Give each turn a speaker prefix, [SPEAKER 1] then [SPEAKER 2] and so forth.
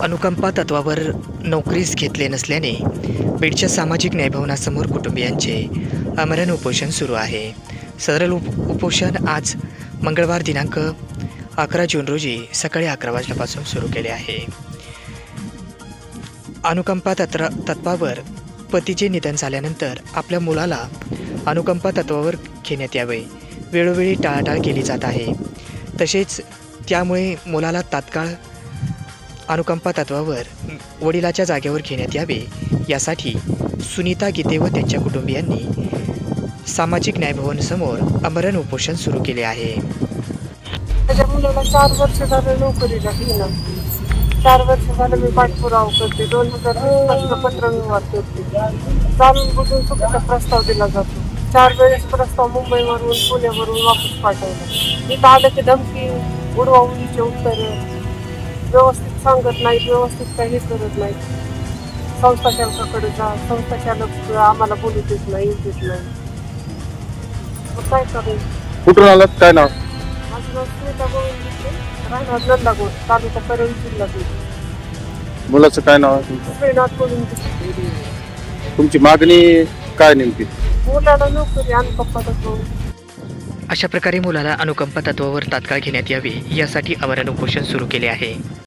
[SPEAKER 1] अनुकंपा तत्वावर नोकरीस घेतले नसल्याने बीडच्या सामाजिक न्यायभवनासमोर कुटुंबियांचे अमरण उपोषण सुरू आहे. सदर उप उपोषण आज मंगळवार दिनांक अकरा जून रोजी सकाळी अकरा वाजल्यापासून सुरू केले आहे. अनुकंपा तत्र तत्वावर पतीचे निधन झाल्यानंतर आपल्या मुलाला अनुकंपा तत्वावर घेण्यात यावे वेळोवेळी टाळाटाळ केली जात आहे. तसेच त्यामुळे मुलाला तात्काळ अनुकंपा तत्वावर वडिलाच्या जागेवर घेण्यात यावे यासाठी सुनीता गीते व त्यांच्या कुटुंबियांनी सामाजिक न्यायभवनसमोर आमरण उपोषण सुरू केले आहे.
[SPEAKER 2] माझ्या मुलाला चार वर्ष झालं नोकरीला घेणं चार वर्ष झालं मी पाठपुरावा करते. दोन हजार वीसपासून पत्र व्यवहार करते. जाणून बुजून चुकीचा प्रस्ताव दिला जातो. चार वेळेस प्रस्ताव मुंबईवरून पुण्यावरून वापस पाठवला. मी आलं की धमकी उडवाउडीचे उत्तर व्यवस्थित सांगत नाहीत व्यवस्थित काही करत नाहीत. संस्था चालकाकडे जा संस्था चालक आम्हाला बोलू देत नाही येऊ देत नाही. मग काय करेल
[SPEAKER 3] कुठून आलात? काय नाव?
[SPEAKER 2] माझं नाव सुनीता गोविंद विखे, राहणार नंदागोड तालुका परळी जिल्हा बीड.
[SPEAKER 3] मुलाचं काय नाव आहे तुमचं?
[SPEAKER 2] श्रीनाथ गोविंद विखे.
[SPEAKER 3] तुमची मागणी काय नेमकी?
[SPEAKER 2] मुलाला नोकरी आणि पप्पाचा
[SPEAKER 1] अशा प्रकारे मुलाला अनुकंपा तत्वावर तात्काळ घेण्यात यावे यासाठी आमरण उपोषण सुरू केले आहे.